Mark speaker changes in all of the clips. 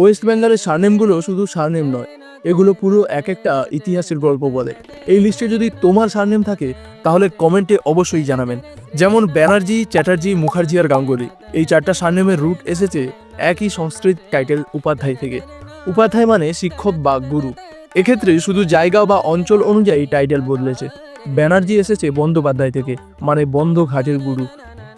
Speaker 1: West বেঙ্গলের সারনেমগুলো শুধু surname নয়, এগুলো পুরো এক একটা ইতিহাসের গল্প বলে। এই লিস্টে যদি তোমার সারনেম থাকে, তাহলে কমেন্টে অবশ্যই জানাবেন। যেমন ব্যানার্জি, চ্যাটার্জি, মুখার্জি আর গাঙ্গুলি। এই চারটা সারনেমের রুট এসেছে একই সংস্কৃত টাইটেল উপাধ্যায় থেকে। উপাধ্যায় মানে শিক্ষক বা গুরু। এক্ষেত্রে শুধু জায়গা বা অঞ্চল অনুযায়ী টাইটেল বদলেছে। ব্যানার্জি এসেছে বন্দ্যোপাধ্যায় থেকে মানে বন্ধ ঘাটের গুরু।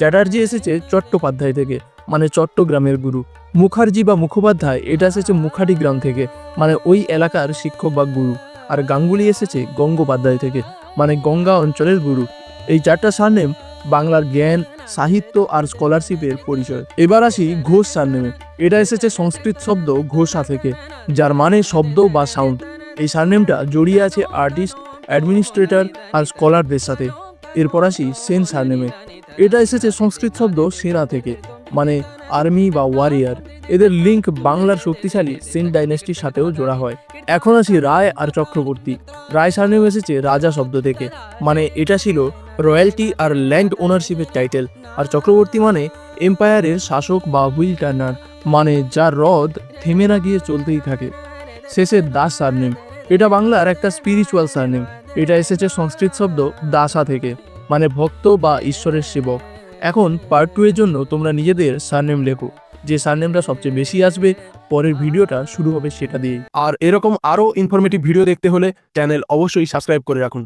Speaker 1: চ্যাটার্জি এসেছে চট্টোপাধ্যায় থেকে মানে চট্টগ্রামের গুরু। মুখার্জি বা মুখোপাধ্যায়, এটা এসেছে মুখাটি গ্রাম থেকে মানে ওই এলাকার শিক্ষক বা গুরু। আর গাঙ্গুলি এসেছে গঙ্গোপাধ্যায় থেকে মানে গঙ্গা অঞ্চলের গুরু। এই চারটা সারনেম বাংলার জ্ঞান, সাহিত্য আর স্কলারশিপের পরিচয়। এবার আসি ঘোষ সারনেমে। এটা এসেছে সংস্কৃত শব্দ ঘোষা থেকে, যার মানে শব্দ বা সাউন্ড এই সারনেমটা জড়িয়ে আছে আর্টিস্ট অ্যাডমিনিস্ট্রেটর আর স্কলারদের সাথে। এরপর আসি সেন সারনেমে। এটা এসেছে সংস্কৃত শব্দ সেনা থেকে মানে আর্মি বা ওয়ারিয়ার। এদের লিঙ্ক বাংলার শক্তিশালী সেন ডাইনেস্টির সাথেও জোড়া হয়। এখন আসি রায় আর চক্রবর্তী। রায় সারনেম এসেছে রাজা শব্দ থেকে মানে এটা ছিল রয়্যালটি আর ল্যান্ড ওনারশিপের টাইটেল। আর চক্রবর্তী মানে এম্পায়ারের শাসক বা হুইল টার্নার মানে যার রদ থেমে না গিয়ে চলতেই থাকে। শেষে দাস সারনেম। এটা বাংলার একটা স্পিরিচুয়াল সারনেম। এটা এসেছে সংস্কৃত শব্দ দাসা থেকে মানে ভক্ত বা ঈশ্বরের সেবক। এখন পার্ট টু এর জন্য তোমরা নিজেদের সারনেম লেখো, যে সারনেমটা সবচেয়ে বেশি আসবে, পরের ভিডিওটা শুরু হবে সেটা দিয়ে
Speaker 2: আর এরকম আরও ইনফরমেটিভ ভিডিও দেখতে হলে চ্যানেল অবশ্যই সাবস্ক্রাইব করে রাখুন।